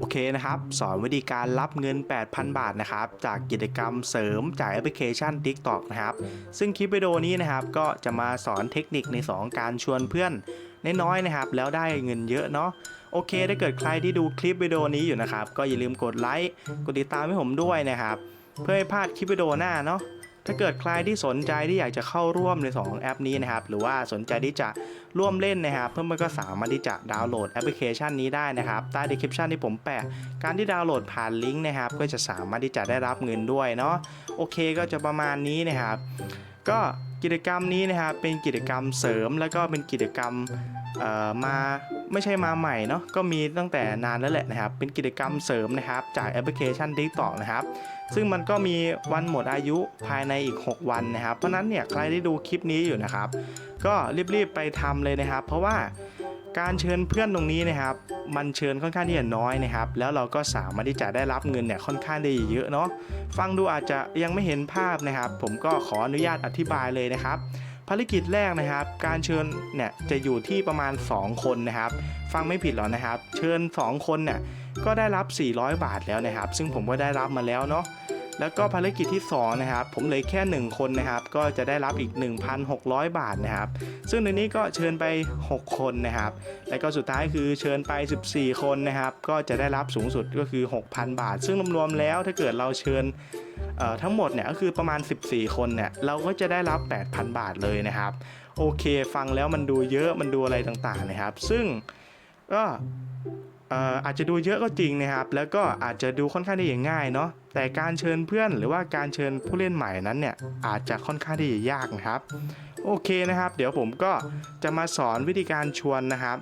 โอเคนะครับ สอนวิธีการรับเงิน 8,000 บาทนะครับ จากกิจกรรมเสริมจากแอปพลิเคชัน TikTok นะครับ ซึ่งคลิปวิดีโอนี้นะครับ ก็จะมาสอนเทคนิคใน2การชวนเพื่อนน้อยๆนะครับ แล้วได้เงินเยอะเนาะโอเค ถ้าเกิดใครที่ดูคลิปวิดีโอนี้อยู่นะครับ ก็อย่าลืมกดไลค์กดติดตามให้ผมด้วยนะครับ เพื่อให้พลาดคลิปวิดีโอหน้าเนาะ ถ้าเกิดใครที่สนใจที่อยากจะเข้าร่วมใน 2 แอปนี้นะครับ หรือว่าสนใจที่จะร่วมเล่นนะครับ เพื่อนๆก็สามารถที่จะดาวน์โหลดแอปพลิเคชันนี้ได้นะครับใต้ d e s c r i p t i o ที่ผมแปะ การที่ดาวน์โหลดผ่านลิงก์นะครับ ก็จะสามารถที่จะได้รับเงินด้วยเนาะ โอเคก็จะประมาณนี้นะครับ ก็กิจกรรมนี้นะครับเป็นกิจกรรมเสริมแล้วก็เป็นกิจกรรมมาไม่ใช่มาใหม่เนาะก็มีตั้งแต่นานแล้วแหละนะครับ เป็นกิจกรรมเสริมนะครับจากแอปพลิเคชัน TikTok นะครับ ซึ่งมันก็มีวันหมดอายุภายในอีก 6 วันนะครับ เพราะนั้นเนี่ยใครได้ดูคลิปนี้อยู่นะครับ ก็รีบๆไปทำเลยนะครับ เพราะว่า การเชิญเพื่อนตรงนี้นะครับ มันเชิญค่อนข้างที่จะน้อยนะครับ แล้วเราก็สามารถที่จะได้รับเงินเนี่ยค่อนข้างได้เยอะเนาะ ฟังดูอาจจะยังไม่เห็นภาพนะครับ ผมก็ขออนุญาตอธิบายเลยนะครับ ภารกิจแรกนะครับ การเชิญเนี่ยจะอยู่ที่ประมาณ 2 คนนะครับ ฟังไม่ผิดหรอกนะครับ เชิญ 2 คนเนี่ยก็ได้รับ 400 บาทแล้วนะครับ ซึ่งผมก็ได้รับมาแล้วเนาะ แล้วก็ภารกิจที่2นะครับผมเลยแค่ 1 คนนะครับ ก็จะได้รับอีก 1,600 บาทนะครับ ซึ่งในนี้ก็เชิญไป 6 คนนะครับ แล้วก็สุดท้ายคือเชิญไป 14 คนนะครับ ก็จะได้รับสูงสุดก็คือ 6,000 บาท ซึ่งรวมๆแล้วถ้าเกิดเราเชิญทั้งหมดเนี่ยก็คือประมาณ 14 คนเนี่ยเราก็จะได้รับ 8,000 บาทเลยนะครับ โอเคฟังแล้วมันดูเยอะมันดูอะไรต่างๆนะครับ ซึ่งก็ อาจจะดูเยอะก็จริงนะครับ แล้วก็อาจจะดูค่อนข้างที่จะง่ายเนาะแต่การเชิญเพื่อนหรือว่าการเชิญผู้เล่นใหม่นั้นเนี่ยอาจจะค่อนข้างที่จะยากนะครับ โอเคนะครับ เดี๋ยวผมก็จะมาสอนวิธีการชวนนะครับ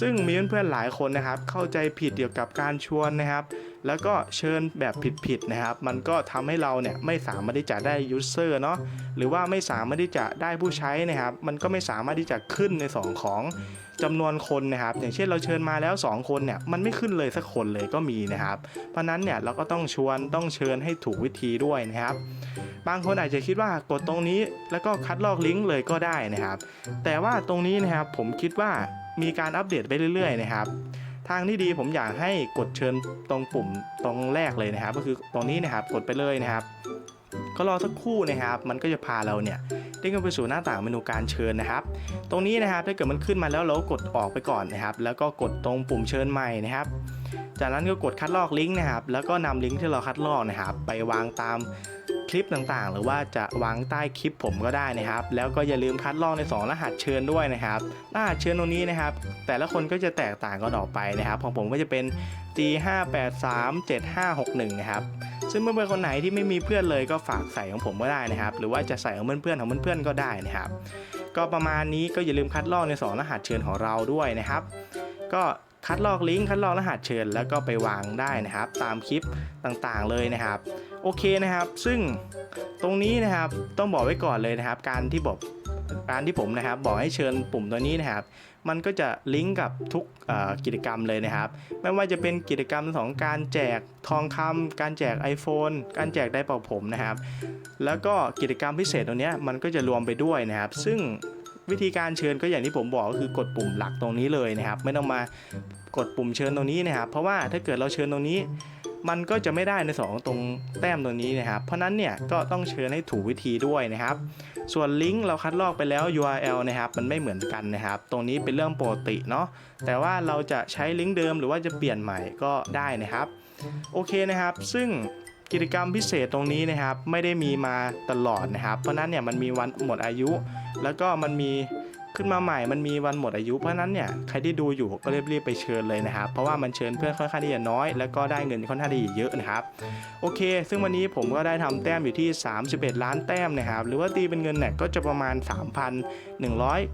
ซึ่งมีเพื่อนๆหลายคนนะครับ เข้าใจผิดเกี่ยวกับการชวนนะครับ แล้วก็เชิญแบบผิดๆนะครับ มันก็ทำให้เราเนี่ยไม่สามารถที่จะได้ยูเซอร์เนาะหรือว่าไม่สามารถที่จะได้ผู้ใช้นะครับ มันก็ไม่สามารถที่จะขึ้นในสองของ จำนวนคนนะครับ อย่างเช่นเราเชิญมาแล้ว 2 คนเนี่ยมันไม่ขึ้นเลยสักคนเลยก็มีนะครับ เพราะนั้นเนี่ยเราก็ต้องชวนต้องเชิญให้ถูกวิธีด้วยนะครับ บางคนอาจจะคิดว่ากดตรงนี้แล้วก็คัดลอกลิงก์เลยก็ได้นะครับ แต่ว่าตรงนี้นะครับผมคิดว่ามีการอัปเดตไปเรื่อยๆนะครับทางที่ดีผมอยากให้กดเชิญตรงปุ่มตรงแรกเลยนะครับ ก็คือตรงนี้นะครับกดไปเลยนะครับ ก็รอสักครู่นะครับ มันก็จะพาเราเนี่ยเด้งเข้าไปสู่หน้าต่างเมนูการเชิญนะครับ ตรงนี้นะครับถ้าเกิดมันขึ้นมาแล้วเรากดออกไปก่อนนะครับ แล้วก็กดตรงปุ่มเชิญใหม่นะครับ จากนั้นก็กดคัดลอกลิงก์นะครับ แล้วก็นำลิงก์ที่เราคัดลอกนะครับ ไปวางตาม ลิปต่างๆ หรือว่าจะวางใต้คลิปผมก็ได้นะครับ แล้วก็อย่าลืมคัดลอกใน 2 รหัสเชิญด้วยนะครับ รหัสเชิญตรงนี้นะครับ แต่ละคนก็จะแตกต่างกันออกไปนะครับ ของผมก็จะเป็น G 5 8 3 7 5 6 1นะครับซึ่งเพื่อนๆคนไหนที่ไม่มีเพื่อนเลยก็ฝากใส่ของผมก็ได้นะครับ หรือว่าจะใส่ของเพื่อนๆของเพื่อนๆก็ได้นะครับ ก็ประมาณนี้ก็อย่าลืมคัดลอกใน 2 รหัสเชิญของเราด้วยนะครับ ก็ คัดลอกลิงก์คัดลอกรหัสเชิญ แล้วก็ไปวางได้นะครับ ตามคลิปต่างๆเลยนะครับ โอเคนะครับ ซึ่งตรงนี้นะครับต้องบอกไว้ก่อนเลยนะครับ การที่บอกการที่ผมนะครับบอกให้เชิญปุ่มตัวนี้นะครับ มันก็จะลิงก์กับทุกกิจกรรมเลยนะครับ ไม่ว่าจะเป็นกิจกรรมของการแจกทองคำการแจก iPhone การแจกได้เป่าผมนะครับ แล้วก็กิจกรรมพิเศษตรงเนี้มันก็จะรวมไปด้วยนะครับ ซึ่ง วิธีการเชิญก็อย่างที่ผมบอกก็คือกดปุ่มหลักตรงนี้เลยนะครับ ไม่ต้องมากดปุ่มเชิญตรงนี้นะครับ เพราะว่าถ้าเกิดเราเชิญตรงนี้ มันก็จะไม่ได้ในสองตรงแต้มตรงนี้นะครับ เพราะนั้นเนี่ยก็ต้องเชิญให้ถูกวิธีด้วยนะครับ ส่วนลิงก์เราคัดลอกไปแล้ว URL นะครับ มันไม่เหมือนกันนะครับ ตรงนี้เป็นเรื่องปกติเนาะแต่ว่าเราจะใช้ลิงก์เดิมหรือว่าจะเปลี่ยนใหม่ก็ได้นะครับโอเคนะครับ ซึ่ง กิจกรรมพิเศษตรงนี้นะครับ ไม่ได้มีมาตลอดนะครับ เพราะนั้นเนี่ยมันมีวันหมดอายุ แล้วก็มันมีขึ้นมาใหม่มันมีวันหมดอายุเพราะนั้นเนี่ยใครที่ดูอยู่ก็รีบๆไปเชิญเลยนะครับ เพราะว่ามันเชิญเพื่อนค่อนข้างที่จะน้อย แล้วก็ได้เงินค่อนข้างที่จะเยอะนะครับ โอเค ซึ่งวันนี้ผมก็ได้ทำแต้มอยู่ที่ 31 ล้านแต้มนะครับ หรือว่าตีเป็นเงินเนี่ยก็จะประมาณ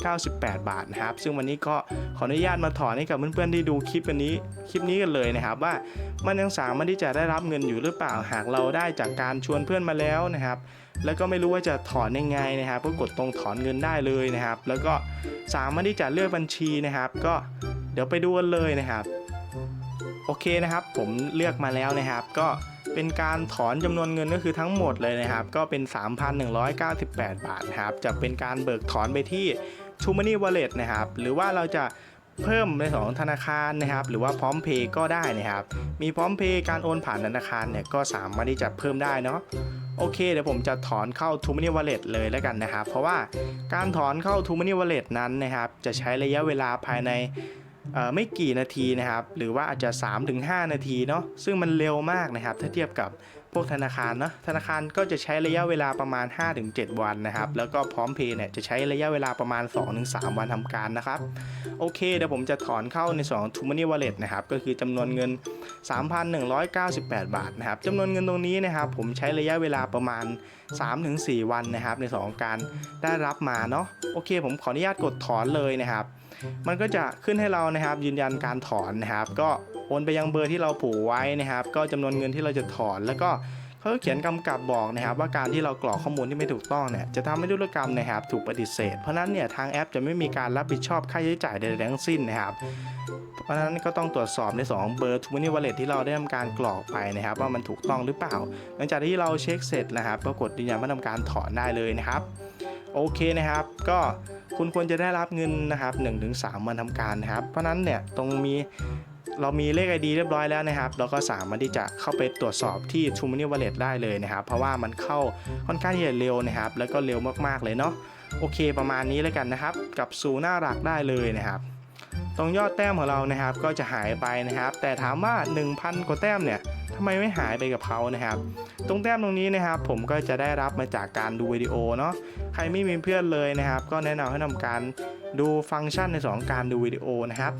198 บาทนะครับ ซึ่งวันนี้ก็ขออนุญาตมาถอนให้กับเพื่อนๆที่ดูคลิปอันนี้คลิปนี้กันเลยนะครับ ว่ามันยังสามารถที่จะได้รับเงินอยู่หรือเปล่าหากเราได้จากการชวนเพื่อนมาแล้วนะครับ แล้วก็ไม่รู้ว่าจะถอนยังไงนะครับก็กดตรงถอนเงินได้เลยนะครับ แล้วก็สามารถที่จะเลือกบัญชีนะครับ ก็เดี๋ยวไปดูกันเลยนะครับ โอเคนะครับ ผมเลือกมาแล้วนะครับก็ เป็นการถอนจำนวนเงินก็คือทั้งหมดเลยนะครับ ก็เป็น 3,198 บาทครับ จะเป็นการเบิกถอนไปที่ t ู Money Wallet นะครับ หรือว่าเราจะเพิ่มในสองธนาคารนะครับ หรือว่าพร้อมเพย์ก็ได้นะครับ มีพร้อมเพย์การโอนผ่านธนาคารเนี่ยก็สามารถที่จะเพิ่มได้เนาะโอเคเดี๋ยวผมจะถอนเข้า t ู m ม n y Wallet เลยแล้วกันนะครับ เพราะว่าการถอนเข้า t ู m ม n y Wallet นั้นนะครับ จะใช้ระยะเวลาภายใน ไม่กี่นาทีนะครับ หรือว่าอาจจะ 3-5 นาทีเนาะซึ่งมันเร็วมากนะครับ ถ้าเทียบกับพวกธนาคารเนาะธนาคารก็จะใช้ระยะเวลาประมาณ 5-7 วันนะครับ แล้วก็พร้อมเพย์เนี่ยจะใช้ระยะเวลาประมาณ 2-3 วันทำการนะครับ โอเคเดี๋ยวผมจะถอนเข้าในส่วนของ t ู m ม n y Wallet นะครับ ก็คือจำนวนเงิน 3,198 บาทนะครับจำนวนเงินตรงนี้นะครับ ผมใช้ระยะเวลาประมาณ 3-4 วันนะครับ ในส่วนของการได้รับมาเนาะโอเค ผมขออนุญาตกดถอนเลยนะครับ มันก็จะขึ้นให้เรานะครับ ยืนยันการถอนนะครับ ก็โอนไปยังเบอร์ที่เราผูกไว้นะครับ ก็จำนวนเงินที่เราจะถอน แล้วก็เขาเขียนกำกับบอกนะครับ ว่าการที่เรากรอกข้อมูลที่ไม่ถูกต้องเนี่ยจะทำให้ธุรกรรมนะครับถูกปฏิเสธ เพราะนั้นเนี่ยทางแอปจะไม่มีการรับผิดชอบค่าใช้จ่ายใดๆทั้งสิ้นนะครับ เพราะนั้นก็ต้องตรวจสอบในสองเบอร์ t ู m ม n y Wallet ที่เราได้ทำการกรอกไปนะครับ ว่ามันถูกต้องหรือเปล่า หลังจากที่เราเช็คเสร็จนะครับก็กดยืนยันว่าทำการถอนได้เลยนะครับ โอเคนะครับ ก็คุณควรจะได้รับเงินนะครับ 1-3 วันทำการนะครับ เพราะนั้นเนี่ยตรงมีเรามีเลข ID เรียบร้อยแล้วนะครับ เราก็สามารถที่จะเข้าไปตรวจสอบที่ t ู m ม n y Wallet ได้เลยนะครับ เพราะว่ามันเข้าค่อนข้างที่จะเร็วนะครับ แล้วก็เร็วมากๆเลยเนาะ โอเคประมาณนี้แล้วกันนะครับ กับสู่หน้าหลักได้เลยนะครับ ตรงยอดแต้มของเรานะครับก็จะหายไปนะครับ แต่ถามว่า 1,000 กว่าแต้มเนี่ยทำไมไม่หายไปกับเขานะครับ ตรงแต้มตรงนี้นะครับ ผมก็จะได้รับมาจากการดูวิดีโอเนาะใครไม่มีเพื่อนเลยนะครับ ก็แนะนำให้ทำการดูฟังก์ชันในสองการดูวิดีโอนะครับ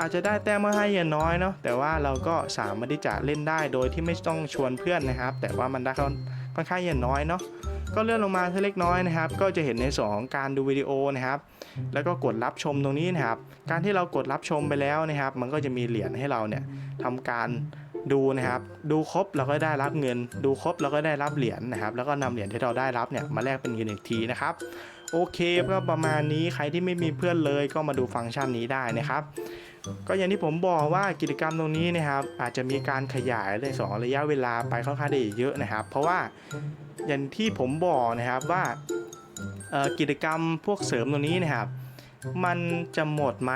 อาจจะได้แต้มมาให้ยอะน้อยเนาะแต่ว่าเราก็สามารถที่จะเล่นได้โดยที่ไม่ต้องชวนเพื่อนนะครับ แต่ว่ามันได้ค่อนข้างยอะน้อยเนาะ ก็เลื่อนลงมาเล็กน้อยนะครับ ก็จะเห็นในสองการดูวิดีโอนะครับ แล้วก็กดรับชมตรงนี้นะครับ การที่เรากดรับชมไปแล้วนะครับ มันก็จะมีเหรียญให้เราเนี่ยทำการดูนะครับ ดูครบเราก็ได้รับเงิน ดูครบเราก็ได้รับเหรียญนะครับ แล้วก็นำเหรียญที่เราได้รับเนี่ยมาแลกเป็นเงินอีกทีนะครับโอเคก็ประมาณนี้ใครที่ไม่มีเพื่อนเลยก็มาดูฟังก์ชันนี้ได้นะครับ ก็อย่างที่ผมบอกว่ากิจกรรมตรงนี้นะครับ อาจจะมีการขยายในสองระยะเวลาไปค่อนข้างได้เยอะนะครับ เพราะว่า อย่างที่ผมบอกนะครับว่ากิจกรรมพวกเสริมตรงนี้นะครับ มันจะหมดไหม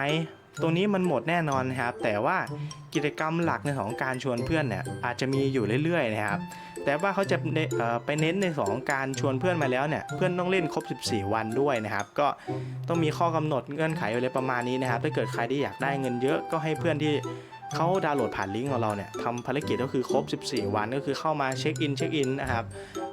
ตรงนี้มันหมดแน่นอนนะครับ แต่ว่ากิจกรรมหลักในของการชวนเพื่อนเนี่ยอาจจะมีอยู่เรื่อยๆนะครับ แต่ว่าเขาจะไปเน้นในสองการชวนเพื่อนมาแล้วเนี่ยเพื่อนต้องเล่นครบ 14 วันด้วยนะครับ ก็ต้องมีข้อกำหนดเงื่อนไขอะไรประมาณนี้นะครับ ถ้าเกิดใครที่อยากได้เงินเยอะก็ให้เพื่อนที่เขาดาวน์โหลดผ่านลิงก์ของเราเนี่ยทำภารกิจก็คือครบ 14 วันก็คือเข้ามาเช็คอินเช็คอินนะครับ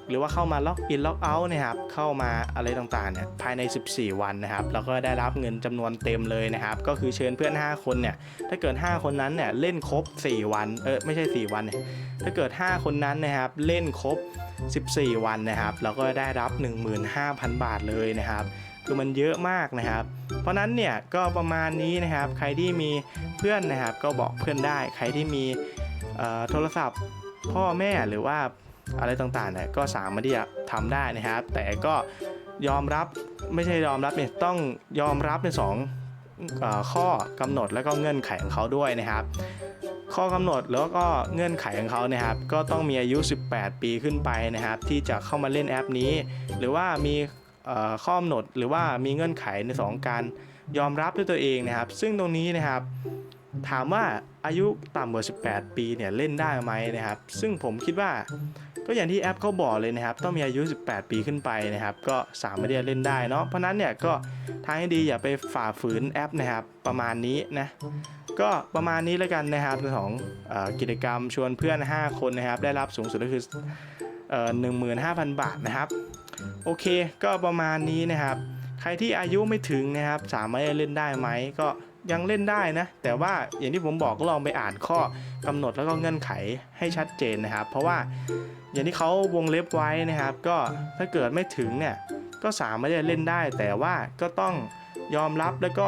หรือว่าเข้ามาล็อกอินล็อกเอาท์นะครับเข้ามาอะไรต่างๆเนี่ยภายใน 14 วันนะครับแล้วก็ได้รับเงินจำนวนเต็มเลยนะครับก็คือเชิญเพื่อน 5 คนเนี่ยถ้าเกิด 5 คนนั้นเนี่ยเล่นครบ 4 วันเออไม่ใช่ 4 วันเนี่ยถ้าเกิด 5 คนนั้นนะครับเล่นครบ 14 วันนะครับเราก็ได้รับ 15,000 บาทเลยนะครับคือมันเยอะมากนะครับ เพราะนั้นเนี่ยก็ประมาณนี้นะครับ ใครที่มีเพื่อนนะครับก็บอกเพื่อนได้ ใครที่มีโทรศัพท์พ่อแม่หรือว่า อะไรต่างๆเนี่ยก็สามารถที่จะทำได้นะครับ แต่ก็ยอมรับไม่ใช่ยอมรับเนี่ยต้องยอมรับในสองอข้อกำหนดแล้วก็เงื่อนไขของเขาด้วยนะครับ ข้อกำหนดแล้วก็เงื่อนไขของเขานะครับ ก็ต้องมีอายุ 18 ปีขึ้นไปนะครับ ที่จะเข้ามาเล่นแอปนี้ หรือว่ามีข้อกำหนดหรือว่ามีเงื่อนไขในสองการยอมรับด้วยตัวเองนะครับ ซึ่งตรงนี้นะครับ ถามว่า อายุต่ำกว่า 18 ปีเนี่ยเล่นได้ไหมนะครับ ซึ่งผมคิดว่าก็อย่างที่แอปเขาบอกเลยนะครับ ต้องมีอายุ 18 ปีขึ้นไปนะครับ ก็สามารถที่จะเล่นได้เนาะเพราะนั้นเนี่ยก็ทางให้ดีอย่าไปฝ่าฝืนแอปนะครับ ประมาณนี้นะก็ประมาณนี้แล้วกันนะครับของอกิจกรรมชวนเพื่อน 5 คนนะครับ ได้รับสูงสุดก็คือเอ่อ15,000บาทนะครับ โอเคก็ประมาณนี้นะครับ ใครที่อายุไม่ถึงนะครับ สามารถเล่นได้ไหมก็ ยังเล่นได้นะ แต่ว่าอย่างที่ผมบอกก็ลองไปอ่านข้อกำหนดแล้วก็เงื่อนไขให้ชัดเจนนะครับ เพราะว่าอย่างที่เขาวงเล็บไว้นะครับ ก็ถ้าเกิดไม่ถึงเนี่ยก็สามารถจะเล่นได้ แต่ว่าก็ต้องยอมรับแล้วก็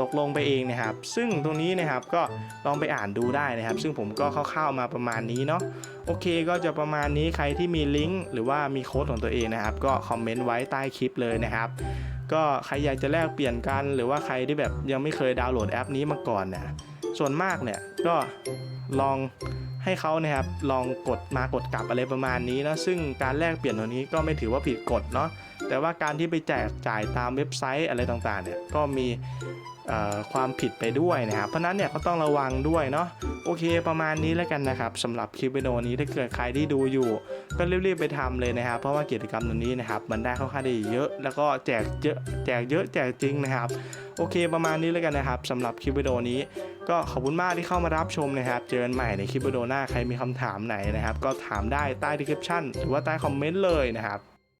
ตกลงไปเองนะครับ ซึ่งตรงนี้นะครับก็ลองไปอ่านดูได้นะครับ ซึ่งผมก็คร่าวๆมาประมาณนี้เนาะโอเคก็จะประมาณนี้ใครที่มีลิงก์หรือว่ามีโค้ดของตัวเองนะครับ ก็คอมเมนต์ไว้ใต้คลิปเลยนะครับ ก็ใครอยากจะแลกเปลี่ยนกัน หรือว่าใครที่แบบยังไม่เคยดาวน์โหลดแอปนี้มาก่อนเนี่ยส่วนมากเนี่ยก็ลองให้เขานะครับลองกดมากดกลับอะไรประมาณนี้นะซึ่งการแลกเปลี่ยนตัวนี้ก็ไม่ถือว่าผิดกฎเนาะแต่ว่าการที่ไปแจกจ่ายตามเว็บไซต์อะไรต่างๆเนี่ยก็มี ความผิดไปด้วยนะครับ เพราะนั้นเนี่ยก็ต้องระวังด้วยเนาะโอเคประมาณนี้แล้วกันนะครับสำหรับคลิปวิดีโอนี้ถ้าเกิดใครที่ดูอยู่ ก็รีบๆไปทำเลยนะครับ เพราะว่ากิจกรรมตัวนี้นะครับมันได้ค่อนข้างด้เยอะ แล้วก็แจกเยอะแจกเยอะแจกจริงนะครับโอเคประมาณนี้แล้วกันนะครับสำหรับคลิปวิดีโอนี้ ก็ขอบคุณมากที่เข้ามารับชมนะครับ เจอกันใหม่ในคลิปวิดีโอหน้าใครมีคำถามไหนนะครับ ก็ถามได้ใต้ดีคริปชั่นหรือว่าใต้คอมเมนต์เลยนะครับ